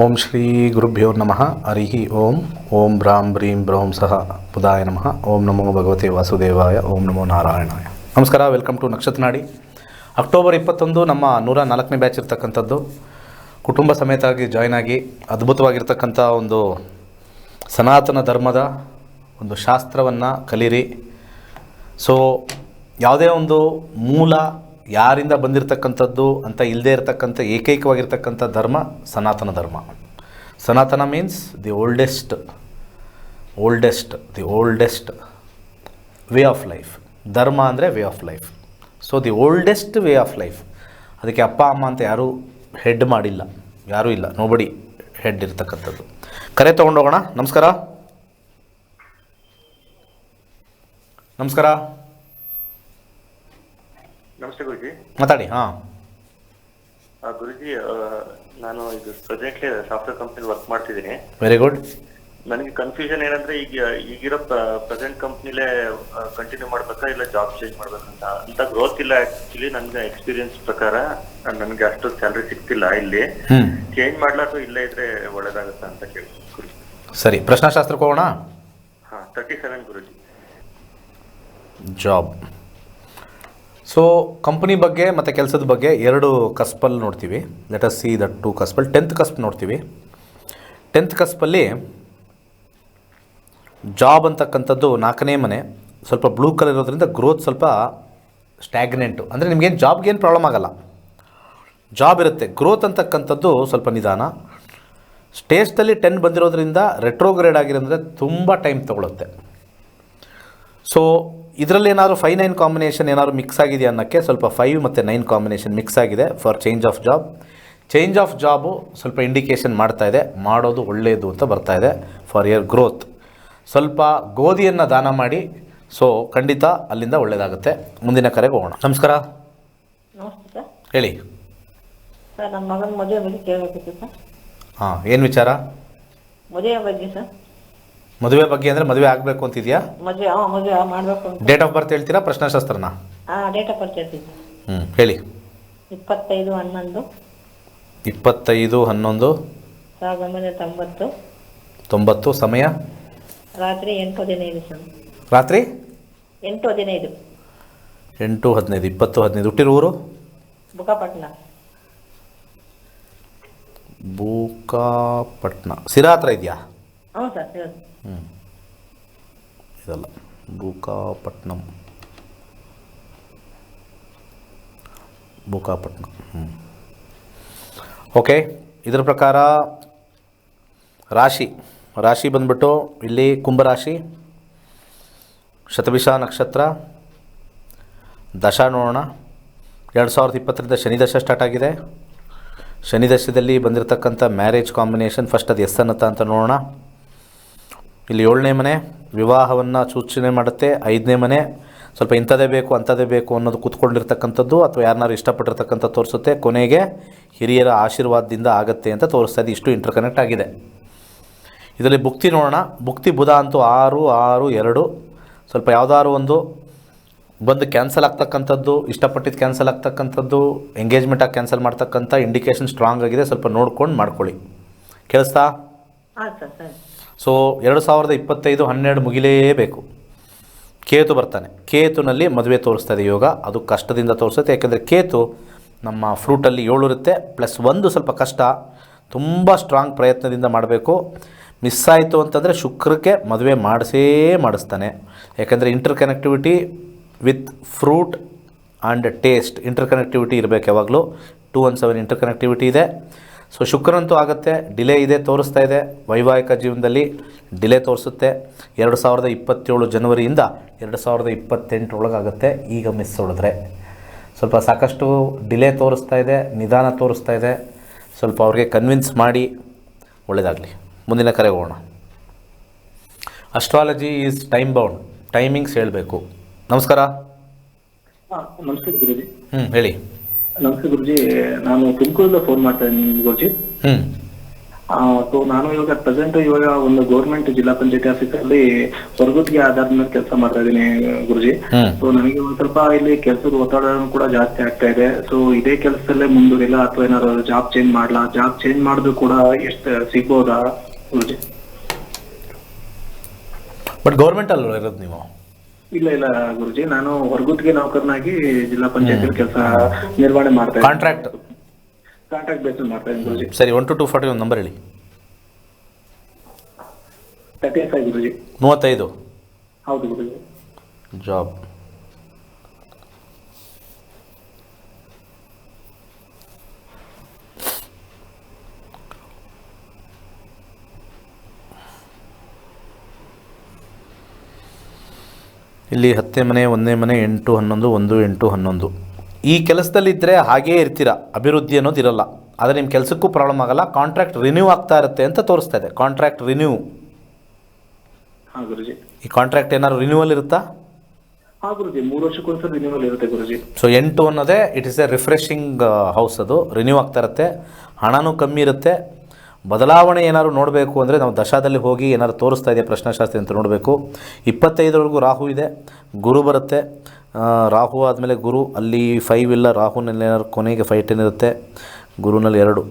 ಓಂ ಶ್ರೀ ಗುರುಭ್ಯೋ ನಮಃ. ಹರಿ ಓಂ. ಓಂ ಬ್ರಾಂ ಬ್ರೀಂ ಬ್ರೋಂ ಸಹ ಬುಧಾಯ ನಮಃ. ಓಂ ನಮೋ ಭಗವತೆ ವಾಸುದೇವಾಯ. ಓಂ ನಮೋ ನಾರಾಯಣಾಯ. ನಮಸ್ಕಾರ, ವೆಲ್ಕಮ್ ಟು ನಕ್ಷತ್ರನಾಡಿ ಅಕ್ಟೋಬರ್ ಇಪ್ಪತ್ತೊಂದು ನಮ್ಮ ನೂರ ನಾಲ್ಕನೇ ಬ್ಯಾಚ್ ಇರ್ತಕ್ಕಂಥದ್ದು. ಕುಟುಂಬ ಸಮೇತಾಗಿ ಜಾಯ್ನ್ ಆಗಿ ಅದ್ಭುತವಾಗಿರ್ತಕ್ಕಂಥ ಒಂದು ಸನಾತನ ಧರ್ಮದ ಒಂದು ಶಾಸ್ತ್ರವನ್ನು ಕಲೀರಿ. ಸೊ ಯಾವುದೇ ಒಂದು ಮೂಲ ಯಾರಿಂದ ಬಂದಿರತಕ್ಕಂಥದ್ದು ಅಂತ ಇಲ್ಲದೇ ಇರತಕ್ಕಂಥ, ಏಕೈಕವಾಗಿರ್ತಕ್ಕಂಥ Dharma Sanatana Dharma. Sanatana means the oldest oldest the oldest way of life Dharma ಅಂದರೆ way of life so the oldest way of life ಅದಕ್ಕೆ ಅಪ್ಪ, ಅಮ್ಮ ಅಂತ ಯಾರೂ ಹೆಡ್ ಮಾಡಿಲ್ಲ. ಯಾರೂ ಇಲ್ಲ. ನೋಬಡಿ ಹೆಡ್ ಇರ್ತಕ್ಕಂಥದ್ದು. ಕರೆ ತೊಗೊಂಡೋಗೋಣ. ನಮಸ್ಕಾರ. ನಮಸ್ಕಾರ. ನಮಸ್ತೆ ಗುರುಜಿ. ಮಾತಾಡಿ ಹಾ. ಗುರುಜಿ ನಾನು ಇದು ಪ್ರೆಸೆಂಟ್ಲಿ ಸಾಫ್ಟ್ವೇರ್ ಕಂಪ್ನಿ ವರ್ಕ್ ಮಾಡ್ತಿದ್ದೀನಿ. ವೆರಿ ಗುಡ್ ನನಗೆ ಕನ್ಫ್ಯೂಷನ್ ಏನಂದ್ರೆ ಈಗ ಈಗಿರೋ ಪ್ರೆಸೆಂಟ್ ಕಂಪ್ನಿಲೇ ಕಂಟಿನ್ಯೂ ಮಾಡ್ಬೇಕಾ ಇಲ್ಲ ಜಾಬ್ ಚೇಂಜ್ ಮಾಡ್ಬೇಕಂತ? ಅಂತ ಗ್ರೋತ್ ಇಲ್ಲ ಆಕ್ಚುಲಿ ನನ್ಗೆ ಎಕ್ಸ್ಪೀರಿಯನ್ಸ್ ಪ್ರಕಾರ ನನ್ಗೆ ಅಷ್ಟು ಸ್ಯಾಲ್ರಿ ಸಿಗ್ತಿಲ್ಲ ಇಲ್ಲಿ. ಚೇಂಜ್ ಮಾಡ್ಲಾರ್ದು ಇಲ್ಲೇ ಇದ್ರೆ ಒಳ್ಳೇದಾಗತ್ತಾ ಅಂತ ಕೇಳಿ ಸರಿ ಪ್ರಶ್ನಾಶಾಸ್ತ್ರಕ್ಕೆ ಹೋಗೋಣ? ಹಾ thirty seven Guruji. Job so company ಬಗ್ಗೆ ಮತ್ತು ಕೆಲಸದ ಬಗ್ಗೆ ಎರಡು ಕಸ್ಪಲ್ಲಿ ನೋಡ್ತೀವಿ. Let us see that to cuspal. Tenth cusp ನೋಡ್ತೀವಿ. ಟೆಂತ್ ಕಸ್ಪಲ್ಲಿ ಜಾಬ್ ಅಂತಕ್ಕಂಥದ್ದು ನಾಲ್ಕನೇ ಮನೆ. ಸ್ವಲ್ಪ ಬ್ಲೂ ಕಲರ್ ಇರೋದ್ರಿಂದ ಗ್ರೋತ್ ಸ್ವಲ್ಪ ಸ್ಟ್ಯಾಗ್ನೆಂಟು ಅಂದರೆ ನಿಮಗೇನು ಜಾಬ್ಗೇನು ಪ್ರಾಬ್ಲಮ್ ಆಗಲ್ಲ. ಜಾಬ್ ಇರುತ್ತೆ. ಗ್ರೋತ್ ಅಂತಕ್ಕಂಥದ್ದು ಸ್ವಲ್ಪ ನಿಧಾನ. ಸ್ಟೇಜ್ದಲ್ಲಿ ಟೆನ್ ಬಂದಿರೋದ್ರಿಂದ ರೆಟ್ರೋಗ್ರೇಡ್ ಆಗಿರೋದ್ರೆ ತುಂಬ ಟೈಮ್ ತೊಗೊಳುತ್ತೆ. ಸೊ ಇದರಲ್ಲಿ ಏನಾದರೂ ಫೈವ್ ನೈನ್ ಕಾಂಬಿನೇಷನ್ ಏನಾದರೂ ಮಿಕ್ಸ್ ಆಗಿದೆ ಅನ್ನೋಕ್ಕೆ ಸ್ವಲ್ಪ ಫೈವ್ ಮತ್ತು ನೈನ್ ಕಾಂಬಿನೇಷನ್ ಮಿಕ್ಸ್ ಆಗಿದೆ for change of job change of job ಸ್ವಲ್ಪ ಇಂಡಿಕೇಷನ್ ಮಾಡ್ತಾ ಇದೆ. ಮಾಡೋದು ಒಳ್ಳೆಯದು ಅಂತ ಬರ್ತಾ ಇದೆ ಫಾರ್ ಯರ್ ಗ್ರೋತ್ ಸ್ವಲ್ಪ ಗೋಧಿಯನ್ನು ದಾನ ಮಾಡಿ. ಸೊ ಖಂಡಿತ ಅಲ್ಲಿಂದ ಒಳ್ಳೆಯದಾಗುತ್ತೆ ಮುಂದಿನ ಕರೆಗೆ ಹೋಗೋಣ. ನಮಸ್ಕಾರ. ಹೇಳಿ. ಸರ್ ನನ್ನ ಮಗನ ಮದುವೆ ಬಗ್ಗೆ ಕೇಳಬೇಕಿತ್ತು ಸರ್. ಹಾಂ ಏನು ವಿಚಾರ? ಮದುವೆ ಬಗ್ಗೆ ಸರ್. ಮದುವೆ ಬಗ್ಗೆ ಅಂದ್ರೆ ಮದುವೆ ಆಗಬೇಕು ಅಂತಿದ್ಯಾ? ಮದುವೆ ಹಾಂ ಮದುವೆ ಮಾಡಬೇಕು ಅಂತ. ಡೇಟ್ ಆಫ್ ಬರ್ತ್ ಹೇಳ್ತೀರಾ ಪ್ರಶ್ನಾಶಾಸ್ತ್ರನ ಹಾಂ ಡೇಟ್ ಆಫ್ ಬರ್ತ್ ಹೇಳ್ತೀನಿ. ಹ್ಞೂ ಹೇಳಿ. ಇಪ್ಪತ್ತೈದು ಹನ್ನೊಂದು. ಇಪ್ಪತ್ತೈದು ಹನ್ನೊಂದು. ಸಾವಿರದ ಒಂಬೈನೂರ ತೊಂಬತ್ತು. ತೊಂಬತ್ತು ಸಮಯ? ರಾತ್ರಿ ಎಂಟು ಹದಿನೈದು ಸರ್. ರಾತ್ರಿ? ಎಂಟು ಹದಿನೈದು. ಎಂಟು ಹದಿನೈದು ಇಪ್ಪತ್ತು ಹದಿನೈದು. ಹುಟ್ಟಿರೋ ಊರು? ಬುಕಾಪಟ್ನ. ಬೂಕಾಪಟ್ನ. ಸಿರಾ ಹತ್ರ ಇದೆಯಾ? ಇದಲ್ಲ ಓಕೆ, ಇದರ ಪ್ರಕಾರ ರಾಶಿ ರಾಶಿ ಬಂದ್ಬಿಟ್ಟು ಇಲ್ಲಿ ಕುಂಭರಾಶಿ, ಶತಭಿಷ ನಕ್ಷತ್ರ ದಶ ನೋಡೋಣ ಎರಡು ಸಾವಿರದ ಇಪ್ಪತ್ತರಿಂದ ಶನಿ ದಶ ಸ್ಟಾರ್ಟ್ ಆಗಿದೆ. ಶನಿ ದಶದಲ್ಲಿ ಬಂದಿರತಕ್ಕಂಥ ಮ್ಯಾರೇಜ್ ಕಾಂಬಿನೇಷನ್ ಫಸ್ಟ್ ಅದು ಎಸ್ ಅನ್ನತ್ತ ಅಂತ ನೋಡೋಣ. ಇಲ್ಲಿ ಏಳನೇ ಮನೆ ವಿವಾಹವನ್ನು ಸೂಚನೆ ಮಾಡುತ್ತೆ. ಐದನೇ ಮನೆ ಸ್ವಲ್ಪ ಇಂಥದೇ ಬೇಕು, ಅಂಥದ್ದೇ ಬೇಕು ಅನ್ನೋದು ಕೂತ್ಕೊಂಡಿರ್ತಕ್ಕಂಥದ್ದು ಅಥವಾ ಯಾರನ್ನಾರು ಇಷ್ಟಪಟ್ಟಿರ್ತಕ್ಕಂಥ ತೋರಿಸುತ್ತೆ. ಕೊನೆಗೆ ಹಿರಿಯರ ಆಶೀರ್ವಾದದಿಂದ ಆಗುತ್ತೆ ಅಂತ ತೋರಿಸ್ತಾ ಇಷ್ಟು ಇಂಟರ್ ಕನೆಕ್ಟ್ ಆಗಿದೆ. ಇದರಲ್ಲಿ ಭುಕ್ತಿ ನೋಡೋಣ. ಭುಕ್ತಿ ಬುಧ ಅಂತೂ ಆರು ಆರು, ಎರಡು. ಸ್ವಲ್ಪ ಯಾವುದಾದ್ರು ಒಂದು ಬಂದು ಕ್ಯಾನ್ಸಲ್ ಆಗ್ತಕ್ಕಂಥದ್ದು, ಇಷ್ಟಪಟ್ಟಿದ್ದು ಕ್ಯಾನ್ಸಲ್ ಆಗ್ತಕ್ಕಂಥದ್ದು ಎಂಗೇಜ್ಮೆಂಟಾಗಿ ಕ್ಯಾನ್ಸಲ್ ಮಾಡ್ತಕ್ಕಂಥ ಇಂಡಿಕೇಶನ್ ಸ್ಟ್ರಾಂಗ್ ಆಗಿದೆ. ಸ್ವಲ್ಪ ನೋಡ್ಕೊಂಡು ಮಾಡ್ಕೊಳ್ಳಿ. ಕೇಳಿಸ್ತಾ? ಸೊ ಎರಡು ಸಾವಿರದ ಇಪ್ಪತ್ತೈದು ಹನ್ನೆರಡು ಮುಗಿಲೇಬೇಕು. ಕೇತು ಬರ್ತಾನೆ. ಕೇತುನಲ್ಲಿ ಮದುವೆ ತೋರಿಸ್ತಾ ಇದೆ ಯೋಗ. ಅದು ಕಷ್ಟದಿಂದ ತೋರಿಸುತ್ತೆ. ಯಾಕೆಂದರೆ ಕೇತು ನಮ್ಮ ಫ್ರೂಟಲ್ಲಿ ಏಳು ಇರುತ್ತೆ. ಪ್ಲಸ್ ಒಂದು ಸ್ವಲ್ಪ ಕಷ್ಟ. ತುಂಬ ಸ್ಟ್ರಾಂಗ್ ಪ್ರಯತ್ನದಿಂದ ಮಾಡಬೇಕು. ಮಿಸ್ ಆಯಿತು ಅಂತಂದರೆ ಶುಕ್ರಕ್ಕೆ ಮದುವೆ ಮಾಡಿಸೇ ಮಾಡಿಸ್ತಾನೆ. ಯಾಕೆಂದರೆ interconnectivity with fruit and taste interconnectivity ಇರಬೇಕು ಯಾವಾಗಲೂ. Two one seven inter connectivity ಇದೆ. ಸೊ ಶುಕ್ರಂತೂ ಆಗುತ್ತೆ ಡಿಲೇ ಇದೆ ತೋರಿಸ್ತಾ ಇದೆ. ವೈವಾಹಿಕ ಜೀವನದಲ್ಲಿ ಡಿಲೇ ತೋರಿಸುತ್ತೆ. ಎರಡು ಸಾವಿರದ ಇಪ್ಪತ್ತೇಳು ಜನವರಿಯಿಂದ ಎರಡು ಸಾವಿರದ ಇಪ್ಪತ್ತೆಂಟರೊಳಗಾಗುತ್ತೆ ಈಗ ಮಿಸ್ ಹೊಡೆದ್ರೆ. ಸ್ವಲ್ಪ ಸಾಕಷ್ಟು ಡಿಲೇ ತೋರಿಸ್ತಾ ಇದೆ ನಿಧಾನ ತೋರಿಸ್ತಾ ಇದೆ. ಸ್ವಲ್ಪ ಅವ್ರಿಗೆ ಕನ್ವಿನ್ಸ್ ಮಾಡಿ ಒಳ್ಳೆಯದಾಗಲಿ ಮುಂದಿನ ಕರೆ ಹೋಗೋಣ. Astrology is time bound timings ಹೇಳಬೇಕು. ನಮಸ್ಕಾರ. ಹ್ಞೂ ಹೇಳಿ. ನಮಸ್ತೆ ಗುರುಜಿ ನಾನು ತುಮಕೂರಿಂದ ಫೋನ್ ಮಾಡ್ತಾ ಇದ್ದೀನಿ ಗುರುಜಿ. ಆ ಸೊ ನಾನು ಇವಾಗ ಪ್ರೆಸೆಂಟ್ ಇವಾಗ ಒಂದು ಗೌರ್ಮೆಂಟ್ ಜಿಲ್ಲಾ ಪಂಚಾಯತಿ ಆಫೀಸ್ ಅಲ್ಲಿ ಹೊರಗುತ್ತಿಗೆ ಆಧಾರದ ಮೇಲೆ ಕೆಲಸ ಮಾಡ್ತಾ ಇದ್ದೀನಿ ಗುರುಜಿ. ಹ್ಮ್. ಸೊ ನನಗೆ ಒಂದ್ ಸ್ವಲ್ಪ ಇಲ್ಲಿ ಕೆಲಸದ ಒತ್ತಡ ಕೂಡ ಜಾಸ್ತಿ ಆಗ್ತಾ ಇದೆ. ಸೊ ಇದೇ ಕೆಲಸದಲ್ಲೇ ಮುಂದುವರಿಲ್ಲ ಅಥವಾ ಏನಾದ್ರು ಜಾಬ್ ಚೇಂಜ್ ಮಾಡ್ಲಾ? ಜಾಬ್ ಚೇಂಜ್ ಮಾಡಿದ್ರು ಕೂಡ ಎಷ್ಟು ಸಿಗ್ಬೋದಾ ಗುರುಜಿ? ಬಟ್ ಗೌರ್ಮೆಂಟ್ ಅಲ್ವ ಇರೋದು ನೀವು? ಇಲ್ಲ ಇಲ್ಲ ಗುರುಜಿ ನಾನು ಹೊರಗುತ್ತಿಗೆ ನೌಕರನಾಗಿ ಜಿಲ್ಲಾ ಪಂಚಾಯತ್ ಕೆಲಸ ನಿರ್ವಹಣೆ ಮಾಡ್ತಾ ಇದ್ದೀನಿ. ಕಾಂಟ್ರಾಕ್ಟ್ ಕಾಂಟ್ರಾಕ್ಟ್ ಬೇಸ್ ಮಾಡ್ತೇನೆ ಇದ್ದೀನಿ ಗುರುಜಿ. ಸರಿ ಒನ್ ಟು ಟು ಫಾರ್ಟಿ ಒಂದು ನಂಬರ್ ಹೇಳಿ. Thirty five Guruji. ಮೂವತ್ತೈದು. ಹೌದು ಗುರುಜಿ. ಜಾಬ್ ಇಲ್ಲಿ ಹತ್ತನೇ ಮನೆ ಒಂದನೇ ಮನೆ ಎಂಟು ಹನ್ನೊಂದು ಒಂದು ಎಂಟು ಹನ್ನೊಂದು. ಈ ಕೆಲಸದಲ್ಲಿದ್ದರೆ ಹಾಗೇ ಇರ್ತೀರ? ಅಭಿವೃದ್ಧಿ ಅನ್ನೋದು ಇರಲ್ಲ. ಆದರೆ ನಿಮ್ಮ ಕೆಲಸಕ್ಕೂ ಪ್ರಾಬ್ಲಮ್ ಆಗಲ್ಲ. ಕಾಂಟ್ರಾಕ್ಟ್ ರಿನ್ಯೂ ಆಗ್ತಾ ಇರುತ್ತೆ ಅಂತ ತೋರಿಸ್ತಾ ಇದೆ. Contract renew. ಈ ಕಾಂಟ್ರಾಕ್ಟ್ ಏನಾದ್ರು ರಿನ್ಯೂವಲ್ ಇರುತ್ತಾ? ಸೊ ಎಂಟು ಅನ್ನೋದೇ it is a refreshing house ಅದು. ರಿನ್ಯೂ ಆಗ್ತಾ ಇರುತ್ತೆ. ಹಣನೂ ಕಮ್ಮಿ ಇರುತ್ತೆ. ಬದಲಾವಣೆ ಏನಾದ್ರು ನೋಡಬೇಕು ಅಂದರೆ ನಾವು ದಶಾದಲ್ಲಿ ಹೋಗಿ ಏನಾದ್ರು ತೋರಿಸ್ತಾ ಇದೆ ಪ್ರಶ್ನಾಶಾಸ್ತ್ರಿ ಅಂತ ನೋಡಬೇಕು. ಇಪ್ಪತ್ತೈದರವರೆಗೂ ರಾಹು ಇದೆ. ಗುರು ಬರುತ್ತೆ. ರಾಹು ಆದಮೇಲೆ ಗುರು, ಅಲ್ಲಿ ಫೈವ್ ಇಲ್ಲ, ರಾಹುನಲ್ಲಿ ಏನಾದ್ರು ಕೊನೆಗೆ ಫೈವ್ ಟೆನ್ ಇರುತ್ತೆ? ಗುರುನಲ್ಲಿ ಎರಡು.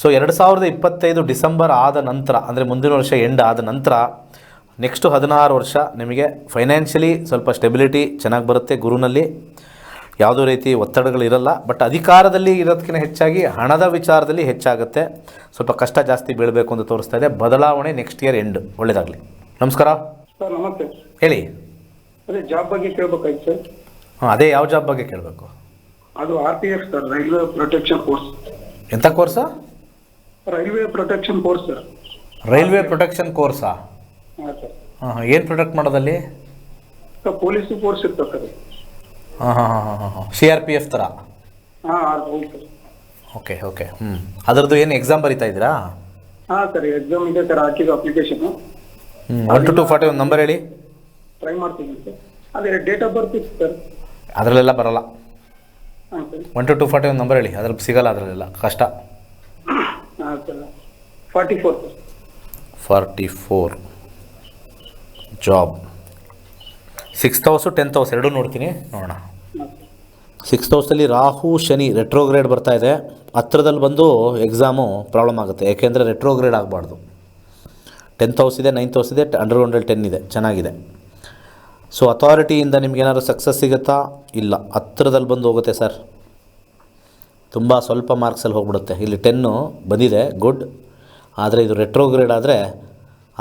ಸೊ ಎರಡು ಸಾವಿರದ ಇಪ್ಪತ್ತೈದು ಡಿಸೆಂಬರ್ ಆದ ನಂತರ, ಅಂದರೆ ಮುಂದಿನ ವರ್ಷ ಎಂಡ್ ಆದ ನಂತರ ನೆಕ್ಸ್ಟು ಹದಿನಾರು ವರ್ಷ ನಿಮಗೆ ಫೈನಾನ್ಷಿಯಲಿ ಸ್ವಲ್ಪ ಸ್ಟೆಬಿಲಿಟಿ ಚೆನ್ನಾಗಿ ಬರುತ್ತೆ ಗುರುನಲ್ಲಿ. ಯಾವುದೇ ರೀತಿ ಒತ್ತಡಗಳಿರಲ್ಲ ಬಟ್ ಅಧಿಕಾರದಲ್ಲಿ ಇರೋದಕ್ಕಿಂತ ಹೆಚ್ಚಾಗಿ ಹಣದ ವಿಚಾರದಲ್ಲಿ ಹೆಚ್ಚಾಗುತ್ತೆ. ಸ್ವಲ್ಪ ಕಷ್ಟ ಜಾಸ್ತಿ ಬೀಳಬೇಕು ಅಂತ ತೋರಿಸ್ತಾ ಇದೆ. ಬದಲಾವಣೆ ನೆಕ್ಸ್ಟ್ ಇಯರ್ ಎಂಡ್ ಒಳ್ಳೇದಾಗಲಿ. ನಮಸ್ಕಾರ. ಸರ್ ನಮಸ್ತೆ. ಹೇಳಿ. ಅದೇ ಜಾಬ್ ಬಗ್ಗೆ ಕೇಳ್ಬೇಕಾಯ್ತು ಸರ್. ಹಾಂ ಅದೇ ಯಾವ ಜಾಬ್ ಬಗ್ಗೆ ಕೇಳಬೇಕು? ಅದು R P F sir railway protection course ಎಂಥ ಕೋರ್ಸಾ railway protection course sir. Railway protection ಕೋರ್ಸಾ ಹಾಂ ಸರ್. ಹಾಂ ಏನು ಪ್ರೊಟೆಕ್ಟ್ ಮಾಡೋದಲ್ಲಿ ಸರ್ ಪೊಲೀಸ್ ಕೋರ್ಸ್ ಇರ್ತದೆ ಸರ್. ಹಾಂ ಹಾಂ ಹಾಂ ಹಾಂ ಹಾಂ ಸಿ ಆರ್ ಪಿ ಎಫ್ ಥರ ಹಾಂ ಹೌದು ಸರ್. Okay okay. ಹ್ಞೂ ಅದರದ್ದು ಏನು ಎಕ್ಸಾಮ್ ಬರಿತಾ ಇದ್ದೀರಾ? ಹಾಂ ಸರಿ ಎಕ್ಸಾಮ್ ಇದೆ ಸರ್ ಹಾಕಿದ ಅಪ್ಲಿಕೇಶನ್ ಹ್ಞೂ ಒನ್ ಟು ಟು ಫಾರ್ಟಿ ಒಂದು ನಂಬರ್ ಹೇಳಿ. ಟ್ರೈ ಮಾಡ್ತೀನಿ ಸರ್. ಅದೇ ಡೇಟ್ ಆಫ್ ಬರ್ತ್ ಇತ್ತು ಸರ್. ಅದರಲ್ಲೆಲ್ಲ ಬರಲ್ಲ. ಹಾಂ sir. One two two forty ಒಂದು ನಂಬರ್ ಹೇಳಿ. ಅದ್ರಲ್ಲಿ ಸಿಗಲ್ಲ ಅದರಲ್ಲೆಲ್ಲ ಕಷ್ಟ. ಹಾಂ sir. Forty four sir. Forty four job sixth house tenth house ಎರಡೂ ನೋಡ್ತೀನಿ, ನೋಡೋಣ. ಸಿಕ್ಸ್ ಹೌಸಲ್ಲಿ ರಾಹು, ಶನಿ ರೆಟ್ರೋಗ್ರೇಡ್ ಬರ್ತಾ ಇದೆ. ಹತ್ರದಲ್ಲಿ ಬಂದು ಎಕ್ಸಾಮು ಪ್ರಾಬ್ಲಮ್ ಆಗುತ್ತೆ. ಯಾಕೆಂದರೆ ರೆಟ್ರೋಗ್ರೇಡ್ ಆಗಬಾರ್ದು. ಟೆಂತ್ ಹೌಸ್ ಇದೆ ನೈನ್ತ್ ಹೌಸ್ ಇದೆ ಅಂಡರ್ ಗ್ರೌಂಡಲ್ಲಿ ಟೆನ್ ಇದೆ. ಚೆನ್ನಾಗಿದೆ. ಸೊ ಅಥಾರಿಟಿಯಿಂದ ನಿಮ್ಗೇನಾದ್ರು ಸಕ್ಸಸ್ ಸಿಗುತ್ತಾ? ಇಲ್ಲ. ಹತ್ರದಲ್ಲಿ ಬಂದು ಹೋಗುತ್ತೆ ಸರ್ ತುಂಬ ಸ್ವಲ್ಪ ಮಾರ್ಕ್ಸಲ್ಲಿ ಹೋಗ್ಬಿಡುತ್ತೆ. ಇಲ್ಲಿ ಟೆನ್ನು ಬಂದಿದೆ ಗುಡ್ ಆದರೆ ಇದು ರೆಟ್ರೋಗ್ರೇಡ್ ಆದರೆ